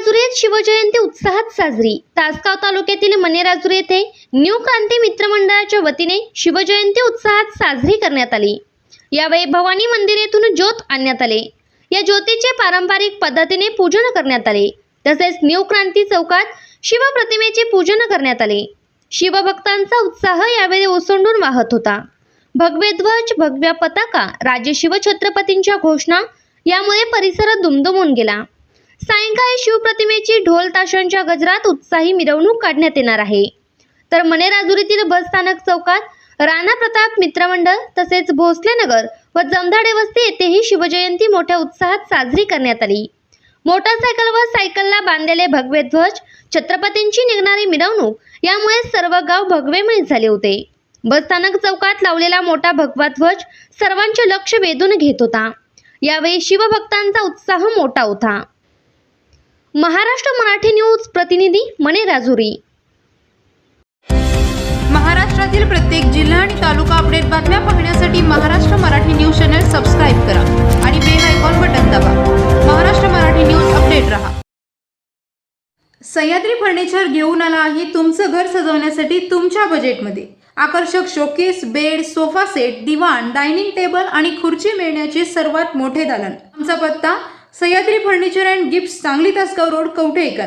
मनेराजुरीत शिवजयंती उत्साहात साजरी. तासगाव तालुक्यातील मनेराजुरी येथे न्यू क्रांती मित्रमंडळाच्या वतीने शिवजयंती उत्साहात साजरी करण्यात आली. यावेळी भवानी मंदिर येथून ज्योत आणण्यात आले. या ज्योतीचे पारंपरिक पद्धतीने पूजन करण्यात आले. तसेच न्यू क्रांती चौकात शिवप्रतिमेचे पूजन करण्यात आले. शिवभक्तांचा उत्साह यावेळी ओसंडून वाहत होता. भगवे ध्वज भगव्या पताका राजे शिवछत्रपतींच्या घोषणा यामुळे परिसर दुमदुमून गेला. सायंकाळी शिवप्रतिमेची ढोल ताशांच्या गजरात उत्साही मिरवणूक काढण्यात येणार आहे. तर मनेराजुरीतील बसस्थानक चौकात राणा प्रताप मित्रमंडळ तसेच भोसले नगर व जमधाडे वस्ती येथेही शिवजयंती मोठ्या उत्साहात साजरी करण्यात आली. मोटारसायकल व सायकलला बांधलेले भगवे ध्वज छत्रपतींची निघणारी मिरवणूक यामुळे सर्व गाव भगवेमय झाले होते. बसस्थानक चौकात लावलेला मोठा भगवा ध्वज सर्वांचे लक्ष वेधून घेत होता. यावेळी शिवभक्तांचा उत्साह मोठा होता. महाराष्ट्र मराठी न्यूज प्रतिनिधी मने राजुरी. महाराष्ट्रातील प्रत्येक जिल्हा आणि तालुका अपडेट बातम्या पाहण्यासाठी Maharashtra Marathi news channel subscribe करा आणि बेल आयकॉन बटन दाबा. महाराष्ट्र मराठी न्यूज अपडेट रहा. सह्याद्री फर्निचर घेऊन आला आहे तुमचं घर सजवण्यासाठी तुमच्या बजेटमध्ये आकर्षक शोकेस बेड सोफा सेट दिवाण डायनिंग टेबल आणि खुर्ची मिळण्याचे सर्वात मोठे दालन. आमचा पत्ता Sahyadri furniture and gift Sangli Tasgaon road Kavthekar.